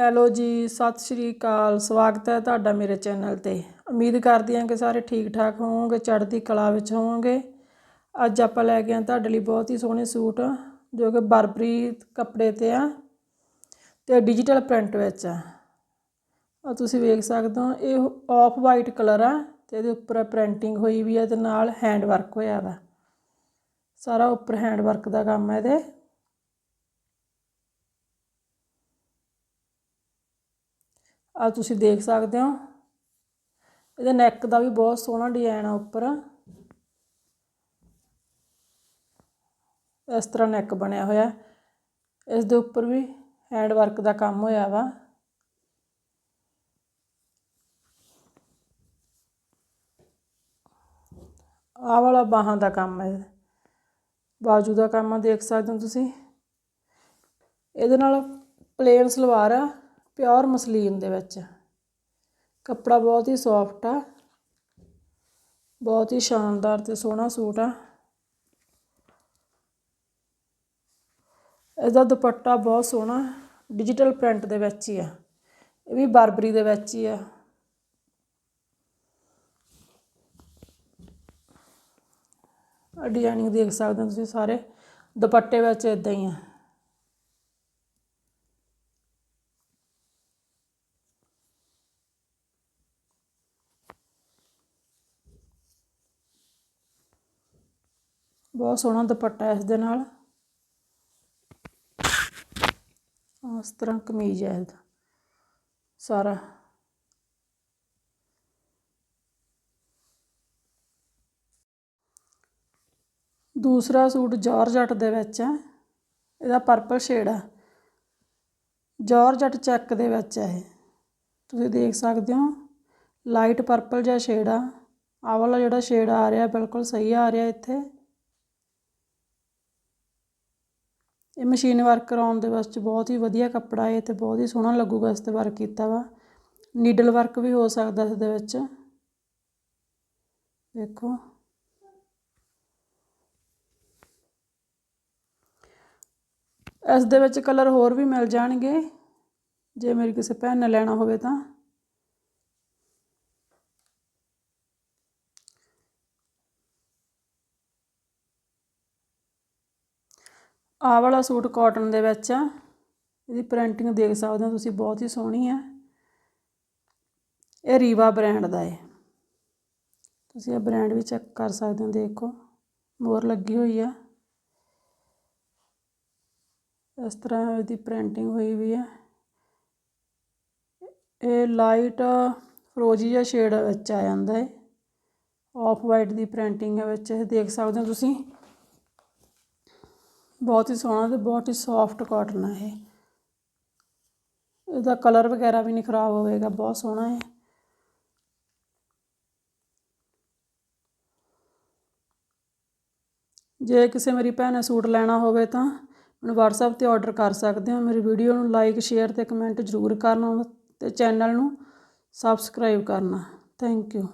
Hello ਜੀ, ਸਤਿ ਸ਼੍ਰੀ ਅਕਾਲ। ਸਵਾਗਤ ਹੈ ਤੁਹਾਡਾ ਮੇਰੇ ਚੈਨਲ ਤੇ। ਉਮੀਦ ਕਰਦੀ ਹਾਂ ਕਿ ਸਾਰੇ ਠੀਕ ਠਾਕ ਹੋਵੋਗੇ, ਚੜ੍ਹਦੀ ਕਲਾ ਵਿੱਚ ਹੋਵੋਗੇ। ਅੱਜ ਆਪਾਂ ਲੈ ਕੇ ਆਏ ਤੁਹਾਡੇ ਲਈ ਬਹੁਤ ਹੀ ਸੋਹਣੇ ਸੂਟ, ਜੋ ਕਿ ਬਰਬਰੀ ਕੱਪੜੇ ਤੇ ਆ ਤੇ ਡਿਜੀਟਲ ਪ੍ਰਿੰਟ ਵਿੱਚ ਆ। ਆ ਤੁਸੀਂ ਵੇਖ ਸਕਦੇ ਹੋ, ਇਹ ਆਫ ਵਾਈਟ ਕਲਰ ਆ ਤੇ ਇਹਦੇ ਉੱਪਰ ਪ੍ਰਿੰਟਿੰਗ ਹੋਈ ਵੀ ਆ ਤੇ ਨਾਲ ਹੈਂਡ ਵਰਕ ਹੋਇਆ ਵਾ। ਸਾਰਾ ਉੱਪਰ ਹੈਂਡ ਵਰਕ ਦਾ ਕੰਮ ਹੈ ਇਹਦੇ। ਆ ਤੁਸੀਂ ਦੇਖ ਸਕਦੇ ਹੋ। ਇਹਦੇ ਨੈਕ ਦਾ ਵੀ ਬਹੁਤ ਸੋਹਣਾ ਡਿਜ਼ਾਈਨ ਆ ਉੱਪਰ। ਇਸ ਤਰ੍ਹਾਂ ਨੈਕ ਬਣਿਆ ਹੋਇਆ। ਇਸ ਦੇ ਉੱਪਰ ਵੀ ਹੈਂਡ ਵਰਕ ਦਾ ਕੰਮ ਹੋਇਆ ਵਾ। ਆ ਵਾਲਾ ਬਾਹਾਂ ਦਾ ਕੰਮ ਹੈ। ਬਾਜੂ ਦਾ ਕੰਮ ਆ, ਦੇਖ ਸਕਦੇ ਹੋ ਤੁਸੀਂ। ਇਹਦੇ ਨਾਲ ਪਲੇਨ ਸਲਵਾਰ ਆ। ਪਿਓਰ ਮਸਲੀਨ ਦੇ ਵਿੱਚ। ਕੱਪੜਾ ਬਹੁਤ ਹੀ ਸੌਫਟ ਆ। ਬਹੁਤ ਹੀ ਸ਼ਾਨਦਾਰ ਤੇ ਸੋਹਣਾ ਸੂਟ ਆ। ਇਹਦਾ ਦੁਪੱਟਾ ਬਹੁਤ ਸੋਹਣਾ ਡਿਜੀਟਲ ਪ੍ਰਿੰਟ ਦੇ ਵਿੱਚ ਹੀ ਆ। ਇਹ ਵੀ ਬਾਰਬਰੀ ਦੇ ਵਿੱਚ ਹੀ ਆ। ਡਿਜ਼ਾਈਨਿੰਗ ਦੇਖ ਸਕਦੇ ਹੋ ਤੁਸੀਂ ਸਾਰੇ। ਦੁਪੱਟੇ ਵਿੱਚ ਇਦਾਂ ਹੀ ਆ। ਬਹੁਤ ਸੋਹਣਾ ਦੁਪੱਟਾ ਇਸ ਦੇ ਨਾਲ। ਇਸ ਤਰ੍ਹਾਂ ਕਮੀਜ਼ ਹੈ ਇਹਦਾ, ਸਾਰਾ। ਦੂਸਰਾ ਸੂਟ ਜਾਰਜਟ ਦੇ ਵਿੱਚ ਹੈ, ਇਹਦਾ ਪਰਪਲ ਸ਼ੇਡ ਆ ਜਾਰਜਟ ਚੈੱਕ ਦੇ ਵਿੱਚ ਹੈ ਇਹ, ਤੁਸੀਂ ਦੇਖ ਸਕਦੇ ਹੋ ਲਾਈਟ ਪਰਪਲ ਜਿਹਾ ਸ਼ੇਡ ਆ। ਆਹ ਵਾਲਾ ਜਿਹੜਾ ਸ਼ੇਡ ਆ ਰਿਹਾ, ਬਿਲਕੁਲ ਸਹੀ ਆ ਰਿਹਾ ਇੱਥੇ। ਇਹ ਮਸ਼ੀਨ ਵਰਕ ਕਰਾਉਣ ਦੇ ਵਾਸਤੇ ਬਹੁਤ ਹੀ ਵਧੀਆ ਕੱਪੜਾ ਏ ਅਤੇ ਬਹੁਤ ਹੀ ਸੋਹਣਾ ਲੱਗੂਗਾ ਇਸ ਤੇ ਵਰਕ ਕੀਤਾ ਵਾ। ਨੀਡਲ ਵਰਕ ਵੀ ਹੋ ਸਕਦਾ ਇਸ ਦੇ ਵਿੱਚ। ਦੇਖੋ। ਇਸ ਦੇ ਵਿੱਚ ਕਲਰ ਹੋਰ ਵੀ ਮਿਲ ਜਾਣਗੇ। ਜੇ ਮੇਰੀ ਕਿਸੇ ਭੈਣ ਨੇ ਲੈਣਾ ਹੋਵੇ ਤਾਂ। ਆਹ ਵਾਲਾ ਸੂਟ ਕਾਟਨ ਦੇ ਵਿੱਚ ਆ। ਇਹਦੀ ਪ੍ਰਿੰਟਿੰਗ ਦੇਖ ਸਕਦੇ ਹੋ ਤੁਸੀਂ, ਬਹੁਤ ਹੀ ਸੋਹਣੀ ਆ। ਇਹ ਰੀਵਾ ਬ੍ਰਾਂਡ ਦਾ ਹੈ ਤੁਸੀਂ ਇਹ ਬ੍ਰਾਂਡ ਵੀ ਚੈੱਕ ਕਰ ਸਕਦੇ ਹੋ, ਦੇਖੋ। ਮੋਰ ਲੱਗੀ ਹੋਈ ਆ। ਇਸ ਤਰ੍ਹਾਂ ਇਹਦੀ ਪ੍ਰਿੰਟਿੰਗ ਹੋਈ ਵੀ ਆ। ਇਹ ਲਾਈਟ ਫਰੋਜੀ ਜਿਹਾ ਸ਼ੇਡ ਵਿੱਚ ਆ ਜਾਂਦਾ ਹੈ ਆਫ ਵਾਈਟ ਦੀ ਪ੍ਰਿੰਟਿੰਗ ਹੈ ਵਿੱਚ। ਇਹ ਦੇਖ ਸਕਦੇ ਹੋ ਤੁਸੀਂ। ਬਹੁਤ ਹੀ ਸੋਹਣਾ ਅਤੇ ਬਹੁਤ ਹੀ ਸੌਫਟ ਕਾਟਨ ਹੈ ਇਹ। ਇਹਦਾ ਕਲਰ ਵਗੈਰਾ ਵੀ ਨਹੀਂ ਖਰਾਬ ਹੋਵੇਗਾ, ਬਹੁਤ ਸੋਹਣਾ ਹੈ ਜੇ ਕਿਸੇ ਮੇਰੀ ਭੈਣ ਨੇ ਸੂਟ ਲੈਣਾ ਹੋਵੇ ਤਾਂ ਮੈਨੂੰ WhatsApp ਤੇ ਆਰਡਰ ਕਰ ਸਕਦੇ ਹੋ। ਮੇਰੀ ਵੀਡੀਓ ਨੂੰ ਲਾਈਕ ਸ਼ੇਅਰ ਤੇ ਕਮੈਂਟ ਜ਼ਰੂਰ ਕਰਨਾ ਤੇ ਚੈਨਲ ਨੂੰ ਸਬਸਕ੍ਰਾਈਬ ਕਰਨਾ। Thank you